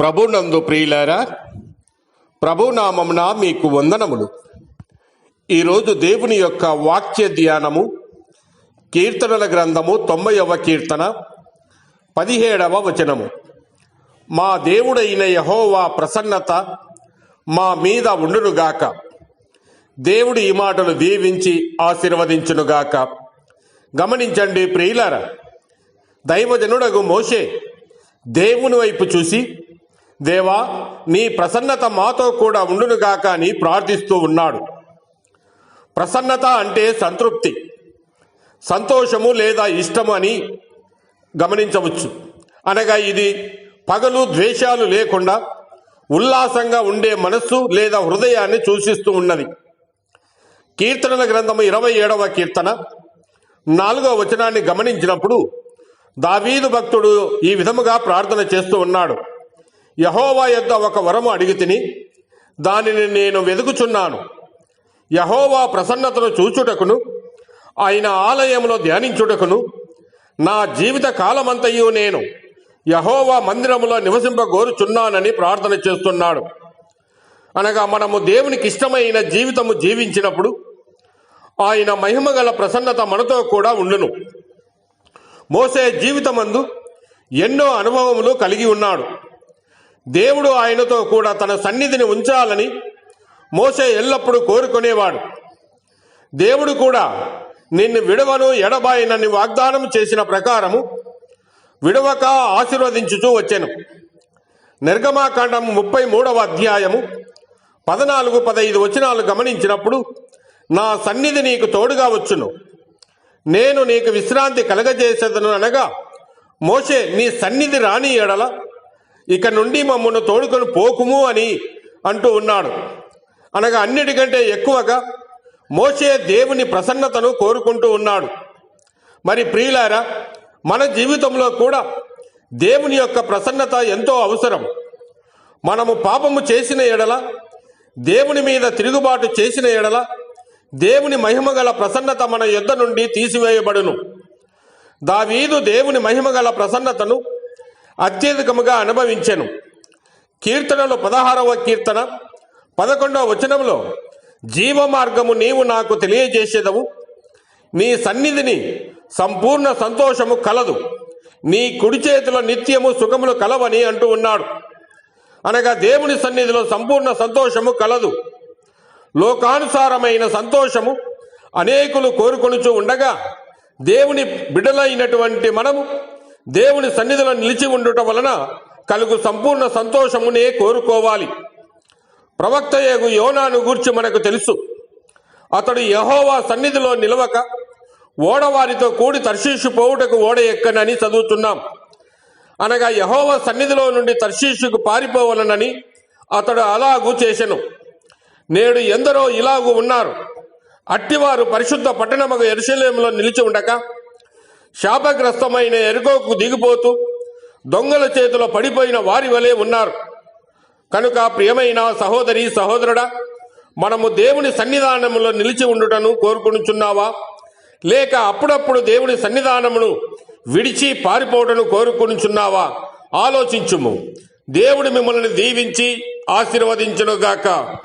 ప్రభునందు ప్రియులారా ప్రభునామమున మీకు వందనములు. ఈరోజు దేవుని యొక్క వాక్య ధ్యానము కీర్తనల గ్రంథము తొంభైవ కీర్తన పదిహేడవ వచనము. మా దేవుడైన యహోవా ప్రసన్నత మా మీద ఉండునుగాక. దేవుడు ఈ మాటలు దీవించి ఆశీర్వదించునుగాక. గమనించండి ప్రియులారా దైవజనుడగు మోషే దేవుని వైపు చూసి దేవా నీ ప్రసన్నత మాతో కూడా ఉండునుగాక అని ప్రార్థిస్తూ ఉన్నాడు. ప్రసన్నత అంటే సంతృప్తి సంతోషము లేదా ఇష్టము అని గమనించవచ్చు. అనగా ఇది పగలు ద్వేషాలు లేకుండా ఉల్లాసంగా ఉండే మనస్సు లేదా హృదయాన్ని సూచిస్తూ ఉన్నది. కీర్తనల గ్రంథము ఇరవై ఏడవ కీర్తన నాలుగవ వచనాన్ని గమనించినప్పుడు దావీదు భక్తుడు ఈ విధముగా ప్రార్థన చేస్తూ ఉన్నాడు. యహోవా యొద్ద ఒక వరము అడిగి తిని దానిని నేను వెదుకుచున్నాను. యహోవా ప్రసన్నతను చూచుటకును ఆయన ఆలయంలో ధ్యానించుటకును నా జీవిత కాలమంతయు నేను యహోవా మందిరములో నివసింపగోరుచున్నానని ప్రార్థన చేస్తున్నాడు. అనగా మనము దేవునికి ఇష్టమైన జీవితము జీవించినప్పుడు ఆయన మహిమగల ప్రసన్నత మనతో కూడా ఉండును. మోసే జీవితమందు ఎన్నో అనుభవములు కలిగి ఉన్నాడు. దేవుడు ఆయనతో కూడా తన సన్నిధిని ఉంచాలని మోసే ఎల్లప్పుడూ కోరుకునేవాడు. దేవుడు కూడా నిన్ను విడవను ఎడబాయినని వాగ్దానం చేసిన ప్రకారము విడవక ఆశీర్వదించుచూ వచ్చాను. నిర్గమాకాండం ముప్పై మూడవ అధ్యాయము పద్నాలుగు పదైదు వచనాలు గమనించినప్పుడు నా సన్నిధి నీకు తోడుగా వచ్చును. నేను నీకు విశ్రాంతి కలగజేసేదను అనగా మోషే నీ సన్నిధి రాని ఎడల ఇక నుండి మమ్మల్ని తోడుకొని పోకుము అని అంటూ ఉన్నాడు. అనగా అన్నిటికంటే ఎక్కువగా మోసే దేవుని ప్రసన్నతను కోరుకుంటూ ఉన్నాడు. మరి ప్రియులారా మన జీవితంలో కూడా దేవుని యొక్క ప్రసన్నత ఎంతో అవసరం. మనము పాపము చేసిన ఎడల దేవుని మీద తిరుగుబాటు చేసిన ఎడల దేవుని మహిమగల ప్రసన్నత మన యుద్ధ నుండి తీసివేయబడును. దావీదు దేవుని మహిమగల ప్రసన్నతను అత్యధికముగా అనుభవించెను. కీర్తనలో పదహారవ కీర్తన పదకొండవ వచనంలో జీవ మార్గము నీవు నాకు తెలియజేసేదవు. నీ సన్నిధిని సంపూర్ణ సంతోషము కలదు. నీ కుడి చేతిలో నిత్యము సుఖములు కలవని అంటూ ఉన్నాడు. అనగా దేవుని సన్నిధిలో సంపూర్ణ సంతోషము కలదు. లోకానుసారమైన సంతోషము అనేకులు కోరుకొనుచూ ఉండగా దేవుని బిడలైనటువంటి మనము దేవుని సన్నిధిలో నిలిచి ఉండుట వలన కలుగు సంపూర్ణ సంతోషమునే కోరుకోవాలి. ప్రవక్త ఏగు యోనాను గూర్చి మనకు తెలుసు. అతడు యహోవా సన్నిధిలో నిలవక ఓడవారితో కూడి తర్శీషు పోవుటకు ఓడ ఎక్కనని చదువుతున్నాం. అనగా యహోవ సన్నిధిలో నుండి తర్శీషుకు పారిపోవలనని అతడు అలాగూ చేసెను. నేడు ఎందరో ఇలాగూ ఉన్నారు. అట్టివారు పరిశుద్ధ పట్టణముగా ఎరుశలేములో నిలిచి ఉండక శాపగ్రస్తమైన ఎరుకోకు దిగిపోతూ దొంగల చేతిలో పడిపోయిన వారి వలె ఉన్నారు. కనుక ప్రియమైన సహోదరి సహోదరుడా మనము దేవుని సన్నిధానములో నిలిచి ఉండుటను కోరుకునుచున్నావా? లేక అప్పుడప్పుడు దేవుని సన్నిధానమును విడిచి పారిపోవటను కోరుకునుచున్నావా? ఆలోచించుము. దేవుడు మిమ్మల్ని దీవించి ఆశీర్వదించునుగాక.